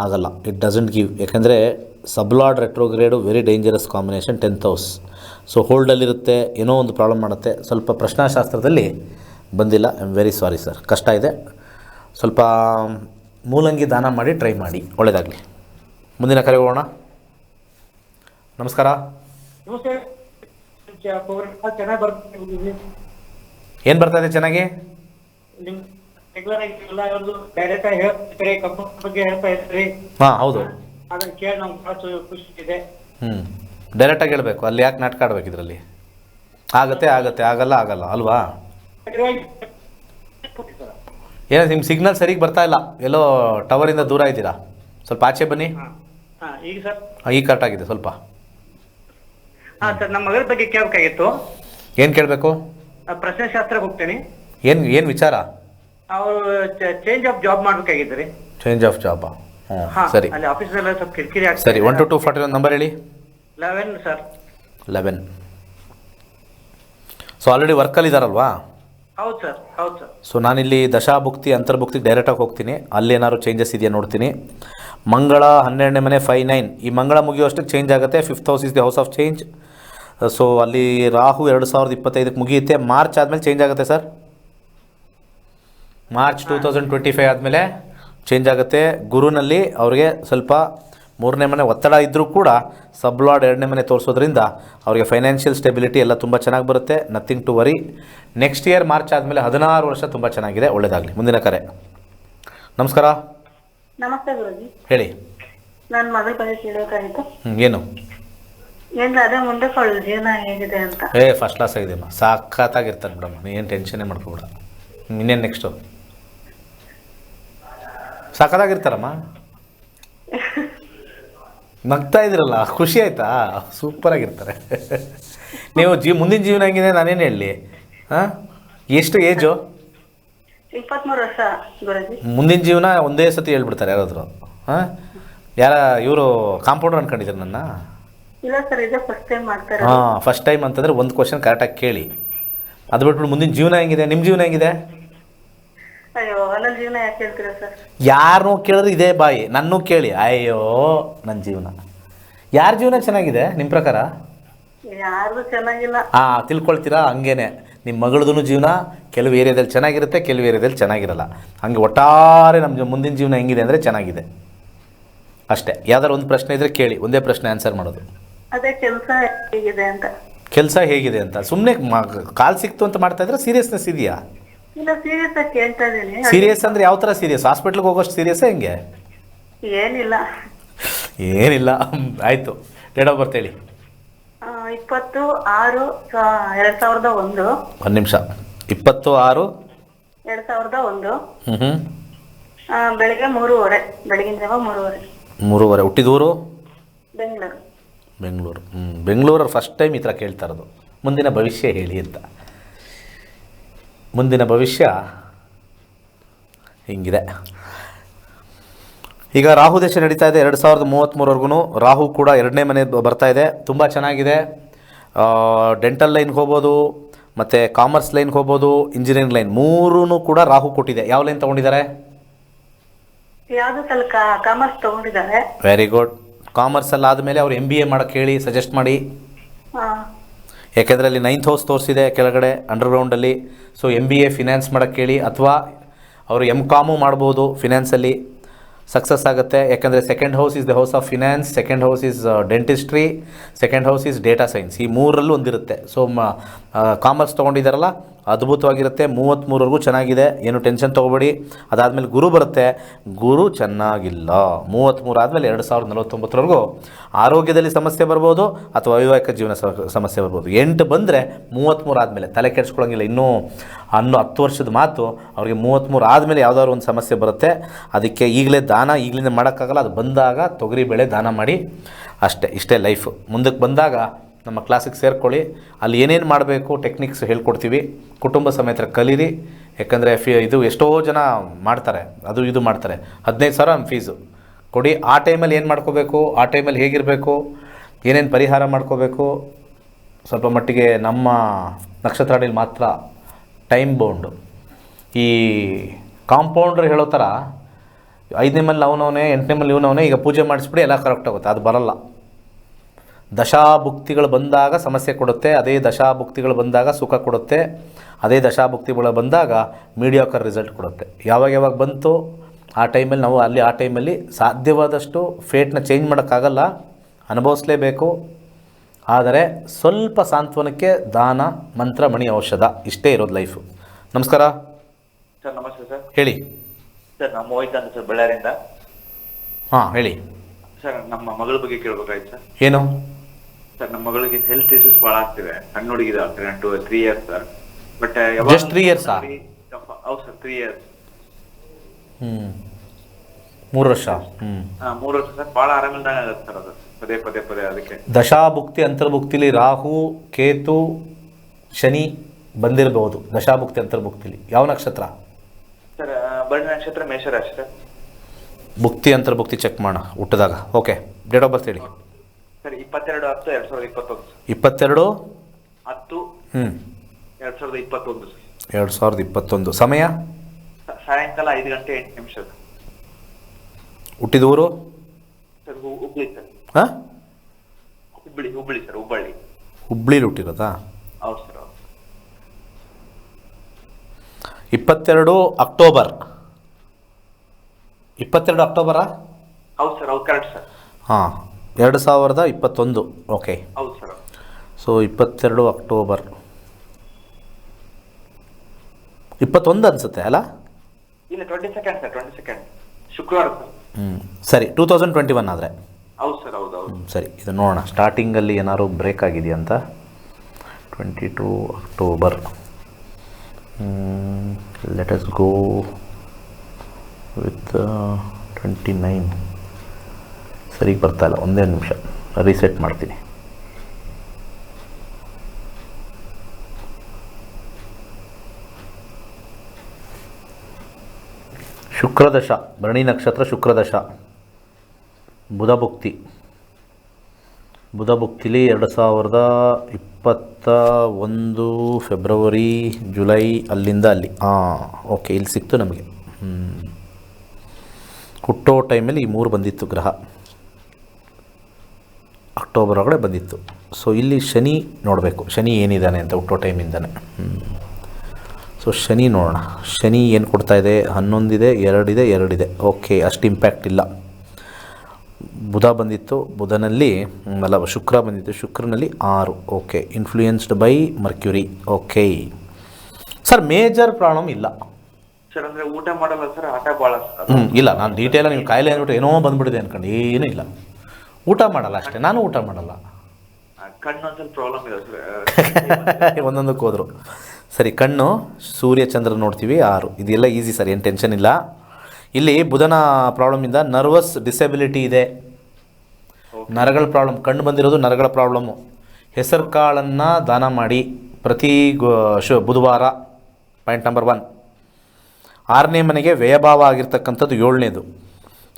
ಆಗಲ್ಲ. ಇಟ್ ಡಸಂಟ್ ಗಿವ್ ಯಾಕೆಂದರೆ sublord retrograde very dangerous combination tenth house. So ಹೋಲ್ಡಲ್ಲಿರುತ್ತೆ ಏನೋ ಒಂದು ಪ್ರಾಬ್ಲಮ್ ಮಾಡುತ್ತೆ. ಸ್ವಲ್ಪ ಪ್ರಶ್ನಾಶಾಸ್ತ್ರದಲ್ಲಿ ಬಂದಿಲ್ಲ. I am very sorry sir ಕಷ್ಟ ಇದೆ. ಸ್ವಲ್ಪ ಮೂಲಂಗಿ ದಾನ ಮಾಡಿ ಟ್ರೈ ಮಾಡಿ. ಒಳ್ಳೆಯದಾಗಲಿ ಮುಂದಿನ ಕರೆ ಹೋಗೋಣ. ನಮಸ್ಕಾರ. ಏನು ಬರ್ತಾ ಇದೆ ಚೆನ್ನಾಗಿ? ಹಾಂ ಹೌದು. ಅದನ್ನ ಕೇಳಿ ನಮ್ಗೆ ಬಹಳ ಖುಷಿ ಇದೆ. ಹ್ಞೂ ಡೈರೆಕ್ಟಾಗಿ ಹೇಳಬೇಕು. ಅಲ್ಲಿ ಯಾಕೆ ನಾಟಕ ಆಡ್ಬೇಕು ಇದರಲ್ಲಿ? ಆಗತ್ತೆ ಆಗತ್ತೆ. ಆಗಲ್ಲ ಆಗಲ್ಲ. ಅಲ್ವಾ? ಏನೋ ನಿಮ್ಮ ಸಿಗ್ನಲ್ ಸರಿಗೆ ಬರ್ತಾ ಇಲ್ಲ. ಎಲ್ಲೋ ಟವರಿಂದ ದೂರ ಇದ್ದೀರಾ? ಸ್ವಲ್ಪ ಆಚೆ ಬನ್ನಿ. ಹಾ. ಈಗ ಸರ್? ಈಗ ಕರೆಕ್ಟ್ ಆಗಿದೆ ಸ್ವಲ್ಪ. ಹಾಂ ಸರ್ ನಮ್ಮ ಮಗಳ ಬಗ್ಗೆ ಕೇಳಬೇಕಾಗಿತ್ತು. ಏನು ಕೇಳಬೇಕು? ಪ್ರಶ್ನೆಶಾಸ್ತ್ರಕ್ಕೆ ಹೋಗ್ತೇನೆ. ಏನು ಏನು ವಿಚಾರ? ಅವರು ಚೇಂಜ್ ಆಫ್ ಜಾಬ್ ಮಾಡ್ಬೇಕಾಗಿದ್ರಿ ಚೇಂಜ್ ಆಫ್ ಜಾಬಾ ಹಾ. ಸರಿ. ಅಲ್ಲಿ ಆಫೀಸಲ್ಲಿ ಸ್ವಲ್ಪ ಕಿರಿಕಿರಿ ಆಗ್ತದೆ ಸರಿ one two two forty one number ಹೇಳಿ. Eleven sir eleven so already ವರ್ಕಲ್ಲಿ ಇದ್ದಾರಲ್ವಾ ಹೌದು ಸರ್ ಹೌದು ಸರ್ ಸೊ ನಾನಿಲ್ಲಿ ದಶಾಭುಕ್ತಿ ಅಂತರ್ಭುಕ್ತಿಗೆ ಡೈರೆಕ್ಟಾಗಿ ಹೋಗ್ತೀನಿ. ಅಲ್ಲಿ ಏನಾದ್ರು ಚೇಂಜಸ್ ಇದೆಯಾ ನೋಡ್ತೀನಿ. ಮಂಗಳ ಹನ್ನೆರಡನೇ ಮನೆ ಫೈ ನೈನ್ ಈ ಮಂಗಳ ಮುಗಿಯುವಷ್ಟು ಚೇಂಜ್ ಆಗುತ್ತೆ. Fifth house is the house of change so ಅಲ್ಲಿ ರಾಹು ಎರಡು ಸಾವಿರದ ಇಪ್ಪತ್ತೈದಕ್ಕೆ ಮುಗಿಯುತ್ತೆ. ಮಾರ್ಚ್ ಆದಮೇಲೆ ಚೇಂಜ್ ಆಗುತ್ತೆ sir March two thousand twenty five ಆದಮೇಲೆ ಚೇಂಜ್ ಆಗುತ್ತೆ. ಗುರುನಲ್ಲಿ ಅವರಿಗೆ ಸ್ವಲ್ಪ ಮೂರನೇ ಮನೆ ಒತ್ತಡ ಇದ್ದರೂ ಕೂಡ ಸಬ್ಲಾಡ್ ಎರಡನೇ ಮನೆ ತೋರಿಸೋದ್ರಿಂದ ಅವರಿಗೆ ಫೈನಾನ್ಷಿಯಲ್ ಸ್ಟೆಬಿಲಿಟಿ ಎಲ್ಲ ತುಂಬ ಚೆನ್ನಾಗಿ ಬರುತ್ತೆ. Nothing to worry next year March ಆದಮೇಲೆ ಹದಿನಾರು ವರ್ಷ ತುಂಬ ಚೆನ್ನಾಗಿದೆ. ಒಳ್ಳೆಯದಾಗಲಿ ಮುಂದಿನ ಕರೆ. ನಮಸ್ಕಾರ. ನಮಸ್ತೆ ಗುರುಜಿ. ಹೇಳಿ. ನನ್ನ ಮಗಳ ಬಗ್ಗೆ ಕೇಳಬೇಕಾಗಿತ್ತು. ಏನು? ಏನಿಲ್ಲ ಅದೇ ಮುಂದೆ ಜೀವನ ಹೇಗಿದೆ ಅಂತ. ಏ ಫಸ್ಟ್ ಕ್ಲಾಸ್ ಆಗಿದೆಯಮ್ಮ. ಸಾಕತ್ತಾಗಿರ್ತಾರೆ ಬಿಡಮ್ಮ. ನೀ ಏನು ಟೆನ್ಷನ್ನೇ ಮಾಡ್ಕೊಬೇಡ. ಇನ್ನೇನು ನೆಕ್ಸ್ಟು ಸಖತ್ತಾಗಿರ್ತಾರಮ್ಮ ನಗ್ತಾ ಇದ್ರಲ್ಲ ಖುಷಿ ಆಯ್ತಾ? ಸೂಪರ್ ಆಗಿರ್ತಾರೆ. ನೀವು ಜೀವ ಮುಂದಿನ ಜೀವನ ಹೆಂಗಿದೆ ನಾನೇನು ಹೇಳಲಿ ಹಾಂ? ಎಷ್ಟು ಏಜು? ವರ್ಷ ಗುರುಜಿ. ಮುಂದಿನ ಜೀವನ ಒಂದೇ ಸತಿ ಹೇಳ್ಬಿಡ್ತಾರೆ ಯಾರಾದರೂ. ಹಾಂ? ಯಾರ ಇವರು ಕಾಂಪೌಂಡರ್ ಅನ್ಕೊಂಡಿದ್ರು ನನ್ನ? ಇಲ್ಲ ಸರ್ ಇದೇ ಫಸ್ಟ್ ಟೈಮ್ ಮಾಡ್ತಾರೆ ಹಾಂ ಫಸ್ಟ್ ಟೈಮ್ ಅಂತಂದರೆ ಒಂದು ಕ್ವಶನ್ ಕರೆಕ್ಟಾಗಿ ಕೇಳಿ. ಅದು ಬಿಟ್ಬಿಟ್ಟು ಮುಂದಿನ ಜೀವನ ಹೆಂಗಿದೆ? ನಿಮ್ಮ ಜೀವನ ಹೆಂಗಿದೆ? ಅಯ್ಯೋ ನನ್ನ ಜೀವನ ಯಾಕೆ ಹೇಳ್ತೀರಾ ಸರ್? ಯಾರನ್ನೂ ಕೇಳಿದ್ರೆ ಇದೇ ಬಾಯಿ. ನನ್ನೂ ಕೇಳಿ. ಅಯ್ಯೋ ನನ್ನ ಜೀವನ. ಯಾರ ಜೀವನ ಚೆನ್ನಾಗಿದೆ ನಿಮ್ಮ ಪ್ರಕಾರ? ಯಾರ್ದು ಚೆನ್ನಾಗಿಲ್ಲ. ಆ ತಿಳ್ಕೊಳ್ತೀರಾ? ಹಂಗೇನೆ. ನಿಮ್ಮ ಮಗಳದೂ ಜೀವನ ಕೆಲವು ಏರಿಯಾದಲ್ಲಿ ಚೆನ್ನಾಗಿರುತ್ತೆ ಕೆಲವು ಏರಿಯಾದಲ್ಲಿ ಚೆನ್ನಾಗಿರಲ್ಲ. ಹಂಗೆ ಒಟ್ಟಾರೆ ನಮ್ಮ ಮುಂದಿನ ಜೀವನ ಹೆಂಗಿದೆ ಅಂದರೆ ಚೆನ್ನಾಗಿದೆ. ಅಷ್ಟೇ. ಯಾವ್ದಾರು ಒಂದು ಪ್ರಶ್ನೆ ಇದ್ರೆ ಕೇಳಿ. ಒಂದೇ ಪ್ರಶ್ನೆ ಆನ್ಸರ್ ಮಾಡೋದು. ಅದೇ ಕೆಲಸ ಹೇಗಿದೆ ಅಂತ. ಕೆಲಸ ಹೇಗಿದೆ ಅಂತ. ಸುಮ್ಮನೆ ಕಾಲ್ ಸಿಕ್ತು ಅಂತ ಮಾಡ್ತಾ ಇದ್ರೆ ಸೀರಿಯಸ್ನೆಸ್ ಇದೆಯಾ? ಇಲ್ಲ ಸೀರಿಯಸ್ ಆಗಿ ಕೇಳ್ತಾ ಇದ್ದೀನಿ. ಸೀರಿಯಸ್ ಅಂದ್ರೆ ಯಾವ ಥರ ಸೀರಿಯಸ್ ಹಾಸ್ಪಿಟ್ಲಿಗೆ ಹೋಗೋಷ್ಟು ಸೀರಿಯಸ್ ಹೆಂಗೆ? ಏನಿಲ್ಲ. ಏನಿಲ್ಲ. ಆಯ್ತು. ಡೇಟ್ ಆಫ್ ಬರ್ತ್ ಹೇಳಿ. ಆ, ಇಪ್ಪತ್ತು ಆರು ಸಾ- ಎರಡ್ ಸಾವಿರದ ಒಂದು. ಒಂದು ನಿಮಿಷ. ಇಪ್ಪತ್ತು ಆರು. ಎರಡ್ ಸಾವಿರದ ಒಂದು. ಹ್ಞೂ ಹ್ಞೂ ಆ, ಬೆಳಿಗ್ಗೆ ಮೂರುವರೆ. ಬೆಳಗಿನ ಜಾವ ಮೂರುವರೆ. ಮೂರುವರೆ. ಹುಟ್ಟಿದೂರು? ಬೆಂಗಳೂರು. ಬೆಂಗಳೂರು. ಹ್ಞೂ ಬೆಂಗಳೂರಲ್ಲಿ ಫಸ್ಟ್ ಟೈಮ್ ಈ ಥರ ಕೇಳ್ತಾ ಇರೋದು. ಮುಂದಿನ ಭವಿಷ್ಯ ಹೇಳಿ ಅಂತ. ಮುಂದಿನ ಭವಿಷ್ಯ ಹಿಂಗಿದೆ. ಈಗ ರಾಹು ದೇಶ ನಡೀತಾ ಇದೆ ಎರಡು ಸಾವಿರದ ಮೂವತ್ತ್ಮೂರವರೆಗೂ ರಾಹು ಕೂಡ ಎರಡನೇ ಮನೆ ಬರ್ತಾ ಇದೆ. ತುಂಬ ಚೆನ್ನಾಗಿದೆ. ಡೆಂಟಲ್ ಲೈನ್ಗೆ ಹೋಗ್ಬೋದು ಮತ್ತು ಕಾಮರ್ಸ್ ಲೈನ್ಗೆ ಹೋಗ್ಬೋದು ಇಂಜಿನಿಯರಿಂಗ್ ಲೈನ್ ಮೂರೂ ಕೂಡ ರಾಹು ಕೊಟ್ಟಿದೆ. ಯಾವ ಲೈನ್ ತೊಗೊಂಡಿದ್ದಾರೆ? ವೆರಿ ಗುಡ್ ಕಾಮರ್ಸ್ ತಗೊಂಡಿದ್ದಾರೆ. ವೆರಿ ಗುಡ್ ಕಾಮರ್ಸಲ್ಲಿ ಆದಮೇಲೆ ಅವ್ರು ಎಂ ಬಿ ಎ ಮಾಡೋಕ್ಕೆ ಹೇಳಿ ಸಜೆಸ್ಟ್ ಮಾಡಿ. ಯಾಕೆಂದರೆ ಅಲ್ಲಿ ನೈನ್ತ್ ಹೌಸ್ ತೋರಿಸಿದೆ ಕೆಳಗಡೆ ಅಂಡರ್ಗ್ರೌಂಡಲ್ಲಿ so M B A finance ಮಾಡೋಕ್ಕೆ ಹೇಳಿ, ಅಥವಾ ಅವರು ಎಂ ಕಾಮು ಮಾಡ್ಬೋದು ಫಿನಾನ್ಸಲ್ಲಿ ಸಕ್ಸಸ್ ಆಗುತ್ತೆ. ಯಾಕಂದರೆ second house is the house of finance second house is dentistry second house is data science ಈ ಮೂರರಲ್ಲೂ ಒಂದಿರುತ್ತೆ. So commerce ತೊಗೊಂಡಿದ್ದಾರಲ್ಲ ಅದ್ಭುತವಾಗಿರುತ್ತೆ. ಮೂವತ್ತ್ಮೂರವರೆಗೂ ಚೆನ್ನಾಗಿದೆ. ಏನು ಟೆನ್ಷನ್ ತೊಗೋಬೇಡಿ. ಅದಾದಮೇಲೆ ಗುರು ಬರುತ್ತೆ. ಗುರು ಚೆನ್ನಾಗಿಲ್ಲ. ಮೂವತ್ತ್ಮೂರು ಆದಮೇಲೆ ಎರಡು ಸಾವಿರದ ನಲವತ್ತೊಂಬತ್ತರವರೆಗೂ ಆರೋಗ್ಯದಲ್ಲಿ ಸಮಸ್ಯೆ ಬರ್ಬೋದು ಅಥವಾ ವೈವಾಹಿಕ ಜೀವನ ಸಮಸ್ಯೆ ಬರ್ಬೋದು. ಎಂಟು ಬಂದರೆ ಮೂವತ್ತ್ಮೂರು ಆದಮೇಲೆ ತಲೆ ಕೆಡಿಸ್ಕೊಳ್ಳೋಂಗಿಲ್ಲ. ಇನ್ನೂ ಹನ್ನು ಹತ್ತು ವರ್ಷದ ಮಾತು ಅವರಿಗೆ ಮೂವತ್ತ್ಮೂರು ಆದಮೇಲೆ ಯಾವುದಾದ್ರು ಒಂದು ಸಮಸ್ಯೆ ಬರುತ್ತೆ. ಅದಕ್ಕೆ ಈಗಲೇ ದಾನ, ಈಗಲಿಂದ ಮಾಡೋಕ್ಕಾಗಲ್ಲ. ಅದು ಬಂದಾಗ ತೊಗರಿ, ಬೆಳೆ ದಾನ ಮಾಡಿ ಅಷ್ಟೇ, ಇಷ್ಟೇ ಲೈಫು ಮುಂದಕ್ಕೆ ಬಂದಾಗ ನಮ್ಮ ಕ್ಲಾಸಿಗೆ ಸೇರ್ಕೊಳ್ಳಿ. ಅಲ್ಲಿ ಏನೇನು ಮಾಡಬೇಕು ಟೆಕ್ನಿಕ್ಸ್ ಹೇಳ್ಕೊಡ್ತೀವಿ. ಕುಟುಂಬ ಸಮೇತ ಕಲೀರಿ. ಯಾಕಂದರೆ ಫೀ ಇದು ಎಷ್ಟೋ ಜನ ಮಾಡ್ತಾರೆ. ಅದು ಇದು ಮಾಡ್ತಾರೆ. ಹದಿನೈದು ಸಾವಿರ ಫೀಸು ಕೊಡಿ. ಆ ಟೈಮಲ್ಲಿ ಏನು ಮಾಡ್ಕೋಬೇಕು? ಆ ಟೈಮಲ್ಲಿ ಹೇಗಿರಬೇಕು? ಏನೇನು ಪರಿಹಾರ ಮಾಡ್ಕೋಬೇಕು? ಸ್ವಲ್ಪ ಮಟ್ಟಿಗೆ ನಮ್ಮ ನಕ್ಷತ್ರಾಡಿಲಿ ಮಾತ್ರ ಟೈಮ್ ಬೌಂಡು ಈ ಕಾಂಪೌಂಡ್ರ್ ಹೇಳೋ ಥರ ಐದನೇ ಮೇಲೆ ಅವನವನೇ, ಎಂಟನೇ ಮೇಲೆ ಇವನವನೇ ಈಗ ಪೂಜೆ ಮಾಡಿಸ್ಬಿಡಿ ಎಲ್ಲ ಕರೆಕ್ಟ್ ಆಗುತ್ತೆ. ಅದು ಬರಲ್ಲ. ದಶಾಭುಕ್ತಿಗಳು ಬಂದಾಗ ಸಮಸ್ಯೆ ಕೊಡುತ್ತೆ ಅದೇ ದಶಾಭುಕ್ತಿಗಳು ಬಂದಾಗ ಸುಖ ಕೊಡುತ್ತೆ ಅದೇ ದಶಾಭುಕ್ತಿಗಳು ಬಂದಾಗ ಮೀಡಿಯಾಕರ್ ರಿಸಲ್ಟ್ ಕೊಡುತ್ತೆ. ಯಾವಾಗ ಯಾವಾಗ ಬಂತು? ಆ ಟೈಮಲ್ಲಿ ನಾವು ಅಲ್ಲಿ ಆ ಟೈಮಲ್ಲಿ ಸಾಧ್ಯವಾದಷ್ಟು ಫೇಟ್ನ ಚೇಂಜ್ ಮಾಡೋಕ್ಕಾಗಲ್ಲ ಅನುಭವಿಸಲೇಬೇಕು. ಆದರೆ ಸ್ವಲ್ಪ ಸಾಂತ್ವನಕ್ಕೆ ದಾನ ಮಂತ್ರ ಮಣಿ ಔಷಧ ಇಷ್ಟೇ ಇರೋದು ಲೈಫು ನಮಸ್ಕಾರ. ಸರ್ ನಮಸ್ತೆ ಸರ್. ಹೇಳಿ. ಸರ್ ನಮ್ಮ ಮೋಹಿತ್ ಅಂತ ಸರ್ ಬಳ್ಳಾರಿಯಿಂದ. ಹಾಂ ಹೇಳಿ. ಸರ್ ನಮ್ಮ ಮಗಳ ಬಗ್ಗೆ ಕೇಳಬೇಕಾಯ್ತು ಸರ್. ಏನು? ಸರ್ ನಮ್ಮ ಮಗಳಿಗೆ ಹೆಲ್ತ್ ಇಶ್ಯೂಸ್ ಬಹಳ ಆಗ್ತಿವೆ. ಸಣ್ಣ ಹುಡುಗಿದ two three years sir but just three years sir ಹೌದು ಸರ್ ತ್ರೀ ಇಯರ್ಸ್ ಹ್ಮ್. ಮೂರು ವರ್ಷ? ಹ್ಮ್. ಮೂರು ವರ್ಷ ಸರ್ ಬಹಳ ಆರಾಮಿಲ್ದಂಗ ಆಗತ್ತೆ ಸರ್ ಅದು. ಪದೇ ಪದೇ ಪದೇ ಅದಕ್ಕೆ. ದಶಾಭುಕ್ತಿ ಅಂತರ್ಭುಕ್ತಿಲಿ ರಾಹು ಕೇತು ಶನಿ ಬಂದಿರಬಹುದು ದಶಾಭುಕ್ತಿ ಅಂತರ್ಭುಕ್ತಿಲಿ. ಯಾವ ನಕ್ಷತ್ರ? ಸರ್ ಬಣ್ಣ ನಕ್ಷತ್ರ ಮೇಷರಾಶಿ ಸರ್ ಭುಕ್ತಿ ಅಂತರ್ಭುಕ್ತಿ ಚೆಕ್ ಮಾಡೋಣ ಹುಟ್ಟಿದಾಗ. ಓಕೆ ಡೇಟ್ ಆಫ್ ಬರ್ತ್ ಹೇಳಿ. ಇಪ್ಪತ್ತೆರಡು ಹತ್ತು ಎರಡ್ ಸಾವಿರದ ಇಪ್ಪತ್ತೊಂದು ಇಪ್ಪತ್ತೆರಡು? ಹತ್ತು ಹ್ಞೂ ಎರಡ್ ಸಾವಿರದ ಇಪ್ಪತ್ತೊಂದು ಎರಡು ಸಾವಿರದ ಇಪ್ಪತ್ತೊಂದು. ಸಮಯ? ಸಾಯಂಕಾಲ ಐದು ಗಂಟೆ ಎಂಟು ನಿಮಿಷ. ಹುಟ್ಟಿದ ಊರು? ಸರ್ ಹು- ಹುಬ್ಳಿ ಸರ್. ಹಾ? ಹುಬ್ಬಳ್ಳಿ ಹುಬ್ಬಳ್ಳಿ ಸರ್ ಹುಬ್ಬಳ್ಳಿ. ಹುಬ್ಳಿಲಿ ಹುಟ್ಟಿರೋದಾ? ಹೌದು ಸರ್ ಹೌದು ಇಪ್ಪತ್ತೆರಡು ಅಕ್ಟೋಬರ್. ಇಪ್ಪತ್ತೆರಡು ಅಕ್ಟೋಬರಾ? ಹೌದು ಸರ್ ಹೌದು ಕರೆಕ್ಟ್ ಸರ್. ಹಾಂ. ಎರಡು ಸಾವಿರದ ಇಪ್ಪತ್ತೊಂದು. ಓಕೆ ಹೌದು ಸರ್. ಸೊ ಇಪ್ಪತ್ತೆರಡು ಅಕ್ಟೋಬರ್ ಇಪ್ಪತ್ತೊಂದು ಅನಿಸುತ್ತೆ ಅಲ್ಲ? ಇಲ್ಲ twenty second sir twenty second ಶುಕ್ರವಾರ ಸರ್. ಹ್ಞೂ ಸರಿ ಟೂ ತೌಸಂಡ್ ಟ್ವೆಂಟಿ ಒನ್ ಆದರೆ. ಹೌದು ಸರ್ ಹೌದು ಹೌದು. ಸರಿ ಇದು ನೋಡೋಣ. ಸ್ಟಾರ್ಟಿಂಗಲ್ಲಿ ಏನಾದ್ರು ಬ್ರೇಕ್ ಆಗಿದೆಯಾ ಅಂತ? Twenty two October let us go with twenty nine ಸರಿಗೆ ಬರ್ತಾ ಇಲ್ಲ ಒಂದೇ ನಿಮಿಷ. ರೀಸೆಟ್ ಮಾಡ್ತೀನಿ. ಶುಕ್ರದಶ, ಭರಣಿ ನಕ್ಷತ್ರ ಶುಕ್ರದಶ. ಬುಧ ಭುಕ್ತಿ. ಬುಧ ಭುಕ್ತಿಲಿ ಎರಡು ಸಾವಿರದ ಇಪ್ಪತ್ತ ಒಂದು ಫೆಬ್ರವರಿ, ಜುಲೈ, ಅಲ್ಲಿಂದ ಅಲ್ಲಿ. ಹಾಂ ಓಕೆ, ಇಲ್ಲಿ ಸಿಕ್ತು ನಮಗೆ. ಹುಟ್ಟೋ ಟೈಮಲ್ಲಿ ಈ ಮೂರು ಬಂದಿತ್ತು ಗ್ರಹ. ಅಕ್ಟೋಬರ್ ಒಳಗಡೆ ಬಂದಿತ್ತು. ಸೊ ಇಲ್ಲಿ ಶನಿ ನೋಡಬೇಕು. ಶನಿ ಏನಿದ್ದಾನೆ ಅಂತ ಹುಟ್ಟೋ ಟೈಮಿಂದಾನೆ ಸೊ ಶನಿ ನೋಡೋಣ. ಶನಿ ಏನು ಕೊಡ್ತಾ ಇದೆ? ಹನ್ನೊಂದಿದೆ ಎರಡಿದೆ ಎರಡಿದೆ. ಓಕೆ ಅಷ್ಟು ಇಂಪ್ಯಾಕ್ಟ್ ಇಲ್ಲ. ಬುಧ ಬಂದಿತ್ತು. ಬುಧನಲ್ಲಿ ಅಲ್ಲ ಶುಕ್ರ ಬಂದಿತ್ತು. ಶುಕ್ರನಲ್ಲಿ ಆರು. Okay influenced by Mercury okay sir major problem ಇಲ್ಲ. ಸರ್ ಅಂದ್ರೆ ಊಟ ಮಾಡಲ್ಲ ಸರ್ ಆಟ ಸರ್ ಹ್ಞೂ ಇಲ್ಲ. ನಾನು ಡೀಟೇಲ್ ನೀವು ಕಾಯಿಲೆ ಅಂದ್ಬಿಟ್ಟು ಏನೋ ಬಂದ್ಬಿಟ್ಟಿದೆ ಅನ್ಕೊಂಡು. ಏನೂ ಇಲ್ಲ. ಊಟ ಮಾಡಲ್ಲ ಅಷ್ಟೇ ನಾನು ಊಟ ಮಾಡಲ್ಲ. ಒಂದೊಂದು ಪ್ರಾಬ್ಲಮ್ ಇದೆ ಒಂದೊಂದಕ್ಕೆ ಹೋದರು. ಸರಿ ಕಣ್ಣು ಸೂರ್ಯ ಚಂದ್ರ ನೋಡ್ತೀವಿ ಆರು. ಇದೆಲ್ಲ ಈಸಿ ಸರ್ ಏನು ಟೆನ್ಷನ್ ಇಲ್ಲ. ಇಲ್ಲಿ ಬುಧನ ಪ್ರಾಬ್ಲಮಿಂದ ನರ್ವಸ್ ಡಿಸೆಬಿಲಿಟಿ ಇದೆ. ನರಗಳ ಪ್ರಾಬ್ಲಮ್ ಕಣ್ಣು ಬಂದಿರೋದು ನರಗಳ ಪ್ರಾಬ್ಲಮ್ಮು ಹೆಸರು ಕಾಳನ್ನು ದಾನ ಮಾಡಿ ಪ್ರತಿ ಶು ಬುಧವಾರ ಪಾಯಿಂಟ್ ನಂಬರ್ ಒನ್ ಆರನೇ ಮನೆಗೆ ವ್ಯಯಭಾವ ಆಗಿರ್ತಕ್ಕಂಥದ್ದು ಏಳನೇದು.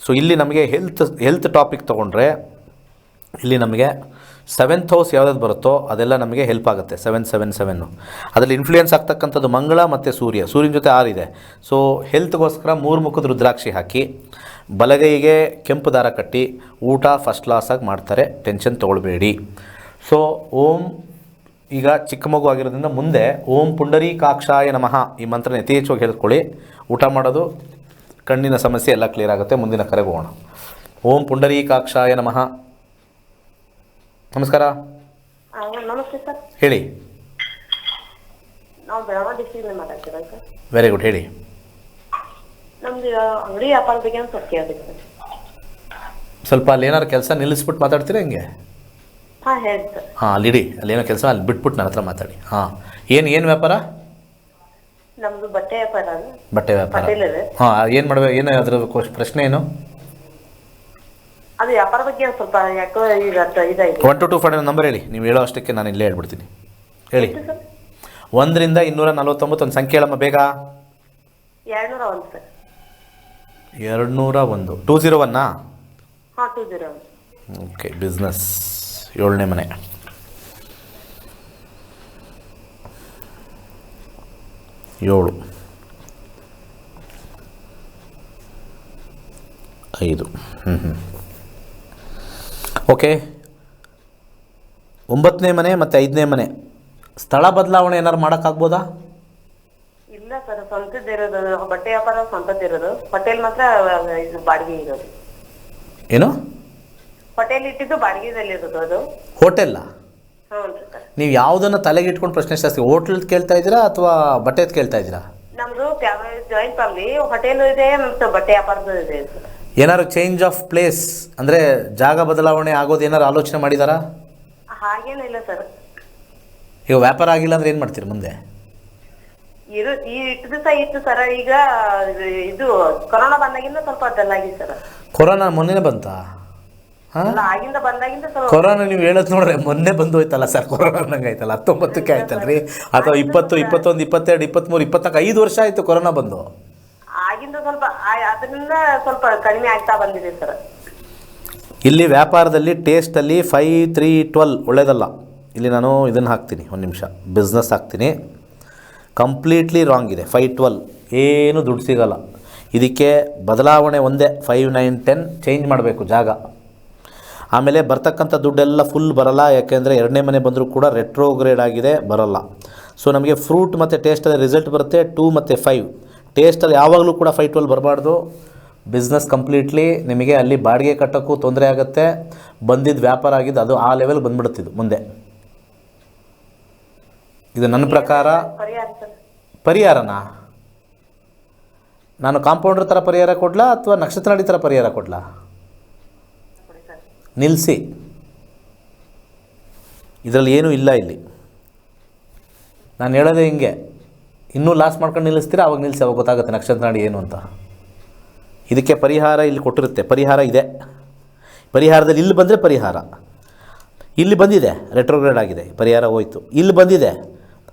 ಸೊ ಇಲ್ಲಿ ನಮಗೆ ಹೆಲ್ತ್ ಹೆಲ್ತ್ ಟಾಪಿಕ್ ತೊಗೊಂಡ್ರೆ ಇಲ್ಲಿ ನಮಗೆ ಸೆವೆಂತ್ ಹೌಸ್ ಯಾವ್ದಾದ್ರು ಬರುತ್ತೋ ಅದೆಲ್ಲ ನಮಗೆ ಹೆಲ್ಪ್ ಆಗುತ್ತೆ. ಸೆವೆನ್ ಸೆವೆನ್ ಸೆವೆನ್ನು ಅದರಲ್ಲಿ ಇನ್ಫ್ಲೂಯೆನ್ಸ್ ಆಗ್ತಕ್ಕಂಥದ್ದು ಮಂಗಳ ಮತ್ತು ಸೂರ್ಯ. ಸೂರ್ಯನ ಜೊತೆ ಆರಿದೆ ಸೊ ಹೆಲ್ತ್ಗೋಸ್ಕರ ಮೂರು ಮುಖದ ರುದ್ರಾಕ್ಷಿ ಹಾಕಿ, ಬಲಗೈಗೆ ಕೆಂಪು ದಾರ ಕಟ್ಟಿ, ಊಟ ಫಸ್ಟ್ ಕ್ಲಾಸಾಗಿ ಮಾಡ್ತಾರೆ. ಟೆನ್ಷನ್ ತೊಗೊಳ್ಬೇಡಿ. ಸೊ ಓಂ ಈಗ ಚಿಕ್ಕ ಮಗು ಆಗಿರೋದ್ರಿಂದ ಮುಂದೆ ಓಂ ಪುಂಡರೀಕಾಕ್ಷಾಯ ನಮಃ ಈ ಮಂತ್ರನ ಯಥೇಚ್ಛವಾಗಿ ಹೇಳ್ಕೊಳ್ಳಿ. ಊಟ ಮಾಡೋದು, ಕಣ್ಣಿನ ಸಮಸ್ಯೆ ಎಲ್ಲ ಕ್ಲಿಯರ್ ಆಗುತ್ತೆ. ಮುಂದಿನ ಕರೆಗೆ ಹೋಗೋಣ ಓಂ ಪುಂಡರೀಕಾಕ್ಷಾಯ ನಮಃ. ನಮಸ್ಕಾರ. ಆ, ನಮಸ್ತೆ ಸರ್. ಹೇಳಿ. ನಾವು ಬೆಳಗಾವಿ ಡಿಸ್ಟ್ರಿಕ್ಟ್ ಮಾತಾಡ್ತೀರಾ ಸರ್? ವೆರಿ ಗುಡ್ ಹೇಳಿ. ನಮ್ದು ಅಂಗಡಿ ವ್ಯಾಪಾರ ಬಗ್ಗೆ ಒಂದು ಸ್ವಲ್ಪ ಕೇಳಬೇಕು ಸರ್. ಸ್ವಲ್ಪ ಅಲ್ಲಿ ಏನಾರು ಕೆಲಸ ನಿಲ್ಲಿಸ್ಬಿಟ್ಟು ಮಾತಾಡ್ತೀರಾ ಹೆಂಗೆ? ಹಾಂ ಹೇಳಿ ಅಲ್ಲಿ ಏನೋ ಅಲ್ಲಿಡಿ ಕೆಲಸ ಅಲ್ಲಿ ಬಿಟ್ಬಿಟ್ಟು ನನ್ನ ಹತ್ರ ಮಾತಾಡಿ. ಹಾಂ. ಏನು ಏನು ವ್ಯಾಪಾರ? ನಮ್ದು ಬಟ್ಟೆ ವ್ಯಾಪಾರ ಬಟ್ಟೆ ವ್ಯಾಪಾರ. ಹಾಂ ಏನು ಮಾಡ್ಬೇಕು ಏನು ಅದ್ರ ಪ್ರಶ್ನೆ ಏನು? ಅದು ವ್ಯಾಪಾರ ಬಗ್ಗೆ ಸ್ವಲ್ಪ ಯಾಕೋ ಇದಾಗಿದೆ. One two two five number ಹೇಳಿ. ನೀವು ಹೇಳೋ ಅಷ್ಟಕ್ಕೆ ನಾನು ಇಲ್ಲೇ ಹೇಳ್ಬಿಡ್ತೀನಿ. ಹೇಳಿ. ಒಂದರಿಂದ ಇನ್ನೂರ ನಲವತ್ತೊಂಬತ್ತು ಒಂದು ಸಂಖ್ಯೆ ಹೇಳಮ್ಮ ಬೇಗ. ಎರಡ್ನೂರ ಒಂದು ಸರ್. ಎರಡು ನೂರ ಒಂದು ಟೂ ಜೀರೋ ಒನ್ನಾ ಹಾಂ ಟೂ ಜೀರೋ ಓಕೆ ಬಿಸ್ನೆಸ್ ಏಳನೇ ಮನೆ. ಏಳು. ಐದು. ಹ್ಞೂ ಹ್ಞೂ ಓಕೆ. ಒಂಬತ್ತನೇ ಮನೆ ಮತ್ತೆ ಐದನೇ ಮನೆ. ಸ್ಥಳ ಬದಲಾವಣೆ ಏನಾರು ಮಾಡೋಕ್ಕಾಗ್ಬೋದಾ? ಇಲ್ಲ ಸರ್ ಸ್ವಂತದ್ದು ಇರೋದು. ಬಟ್ಟೆ ವ್ಯಾಪಾರ ಸ್ವಂತದ್ದು ಇರೋದು. ಹೋಟೆಲ್ ಮಾತ್ರ ಇದು ಬಾಡಿಗೆ ಇರೋದು. ಏನು? ಹೋಟೆಲ್ ಇಟ್ಟಿದ್ದು ಬಾಡಿಗೆದಲ್ಲಿ ಇರೋದು ಅದು. ಹೋಟೆಲ್ಲ? ಹ್ಞೂ ಸರ್. ನೀವು ಯಾವುದನ್ನು ತಲೆಗೆ ಇಟ್ಕೊಂಡು ಪ್ರಶ್ನೆ ಜಾಸ್ತಿ ಹೋಟೆಲ್ ಕೇಳ್ತಾ ಇದ್ದೀರಾ ಅಥವಾ ಬಟ್ಟೆದು ಕೇಳ್ತಾ ಇದ್ದೀರಾ? ನಮ್ದು ಜಾಯಿಂಟ್ ಫ್ಯಾಮಿಲಿ ಹೋಟೆಲ್ ಇದೆ ಮತ್ತು ಬಟ್ಟೆ ವ್ಯಾಪಾರದ ಇದೆ ಸರ್. ಏನಾದ್ರು ಚೇಂಜ್ ಆಫ್ ಪ್ಲೇಸ್ ಅಂದ್ರೆ ಜಾಗ ಬದಲಾವಣೆ ಆಗೋದು ಏನಾರು ಆಲೋಚನೆ ಮಾಡಿದಾರ? ಹಾಗೇನಿಲ್ಲ ಸರ್. ಈಗ ವ್ಯಾಪಾರ ಆಗಿಲ್ಲ ಅಂದ್ರೆ ಏನು ಮಾಡ್ತೀರಿ ಮುಂದೆ? ಇರು ಈ ಇಟ್ಟು ದಿವಸ ಇತ್ತು ಸರ್ ಈಗ ಇದು ಕೊರೋನಾ ಬಂದಾಗಿಂದ ಸ್ವಲ್ಪ ಡಲ್ ಆಗಿದೆ ಸರ್. ಕೊರೋನಾ ಮೊನ್ನೆನೇ ಬಂತಾ? ಹಾಂ? ಅಲ್ಲ ಆಗಿಂದ ಬಂದಾಗಿಂದ ಸ್ವಲ್ಪ ಕೊರೋನಾ ನೀವು ಹೇಳೋದು ನೋಡ್ರೆ ಮೊನ್ನೆ ಬಂದು ಹೋಯ್ತಲ್ಲ ಸರ್ ಕೊರೋನಾ ನಂಗೆ ಆಯ್ತಲ್ಲ. ಹತ್ತೊಂಬತ್ತಕ್ಕೆ ಆಯ್ತಲ್ರಿ? ಅಥವಾ ಇಪ್ಪತ್ತು ಇಪ್ಪತ್ತೊಂದು ಇಪ್ಪತ್ತೆರಡು ಇಪ್ಪತ್ತ್ಮೂರು ಇಪ್ಪತ್ನಾಲ್ಕು ಐದು ವರ್ಷ ಆಯಿತು ಕೊರೋನಾ ಬಂದು. ಅದರಿಂದ ಸ್ವಲ್ಪ ಕಡಿಮೆ ಆಗ್ತಾ ಬಂದಿದೆ ಸರ್ ಇಲ್ಲಿ ವ್ಯಾಪಾರದಲ್ಲಿ ಟೇಸ್ಟಲ್ಲಿ ಫೈವ್ ತ್ರೀ ಟ್ವೆಲ್ ಒಳ್ಳೇದಲ್ಲ. ಇಲ್ಲಿ ನಾನು ಇದನ್ನು ಹಾಕ್ತೀನಿ, ಒಂದು ನಿಮಿಷ. ಬಿಸ್ನೆಸ್ ಹಾಕ್ತೀನಿ. ಕಂಪ್ಲೀಟ್ಲಿ ರಾಂಗ್ ಇದೆ. ಫೈ ಟ್ವೆಲ್ ಏನು ದುಡ್ಡು ಸಿಗಲ್ಲ. ಇದಕ್ಕೆ ಬದಲಾವಣೆ ಒಂದೇ. ಫೈವ್ ನೈನ್ ಟೆನ್ ಚೇಂಜ್ ಮಾಡಬೇಕು ಜಾಗ. ಆಮೇಲೆ ಬರ್ತಕ್ಕಂಥ ದುಡ್ಡೆಲ್ಲ ಫುಲ್ ಬರಲ್ಲ. ಯಾಕೆಂದರೆ ಎರಡನೇ ಮನೆ ಬಂದರೂ ಕೂಡ ರೆಟ್ರೋಗ್ರೇಡ್ ಆಗಿದೆ, ಬರಲ್ಲ. ಸೊ ನಮಗೆ ಫ್ರೂಟ್ ಮತ್ತು ಟೇಸ್ಟಲ್ಲಿ ರಿಸಲ್ಟ್ ಬರುತ್ತೆ ಟೂ ಮತ್ತು ಫೈವ್ ಟೇಸ್ಟಲ್ಲಿ ಯಾವಾಗಲೂ ಕೂಡ ಫೈವ್ ಟ್ವೆಲ್ ಬರಬಾರ್ದು. ಬಿಸ್ನೆಸ್ ಕಂಪ್ಲೀಟ್ಲಿ ನಿಮಗೆ ಅಲ್ಲಿ ಬಾಡಿಗೆ ಕಟ್ಟೋಕ್ಕೂ ತೊಂದರೆ ಆಗುತ್ತೆ. ಬಂದಿದ್ದು ವ್ಯಾಪಾರ ಆಗಿದ್ದು ಅದು ಆ ಲೆವೆಲ್ ಬಂದ್ಬಿಡುತ್ತಿದ್ದು ಮುಂದೆ. ಇದು ನನ್ನ ಪ್ರಕಾರ ಪರಿಹಾರನಾ? ನಾನು ಕಾಂಪೌಂಡರ್ ಥರ ಪರಿಹಾರ ಕೊಡ್ಲಾ ಅಥವಾ ನಕ್ಷತ್ರನಾಡಿ ಥರ ಪರಿಹಾರ ಕೊಡ್ಲಾ? ನಿಲ್ಲಿಸಿ ಇದರಲ್ಲಿ ಏನೂ ಇಲ್ಲ ಇಲ್ಲಿ. ನಾನು ಹೇಳೋದೇ ಹಿಂಗೆ. ಇನ್ನೂ ಲಾಸ್ ಮಾಡ್ಕೊಂಡು ನಿಲ್ಲಿಸ್ತೀರಾ? ಅವಾಗ ನಿಲ್ಲಿಸಿ, ಅವಾಗ ಗೊತ್ತಾಗುತ್ತೆ ನಕ್ಷತ್ರ ನಾಡಿ ಏನು ಅಂತ. ಇದಕ್ಕೆ ಪರಿಹಾರ ಇಲ್ಲಿ ಕೊಟ್ಟಿರುತ್ತೆ. ಪರಿಹಾರ ಇದೆ. ಪರಿಹಾರದಲ್ಲಿ ಇಲ್ಲಿ ಬಂದರೆ ಪರಿಹಾರ. ಇಲ್ಲಿ ಬಂದಿದೆ ರೆಟ್ರೋಗ್ರೇಡ್ ಆಗಿದೆ, ಪರಿಹಾರ ಹೋಯಿತು. ಇಲ್ಲಿ ಬಂದಿದೆ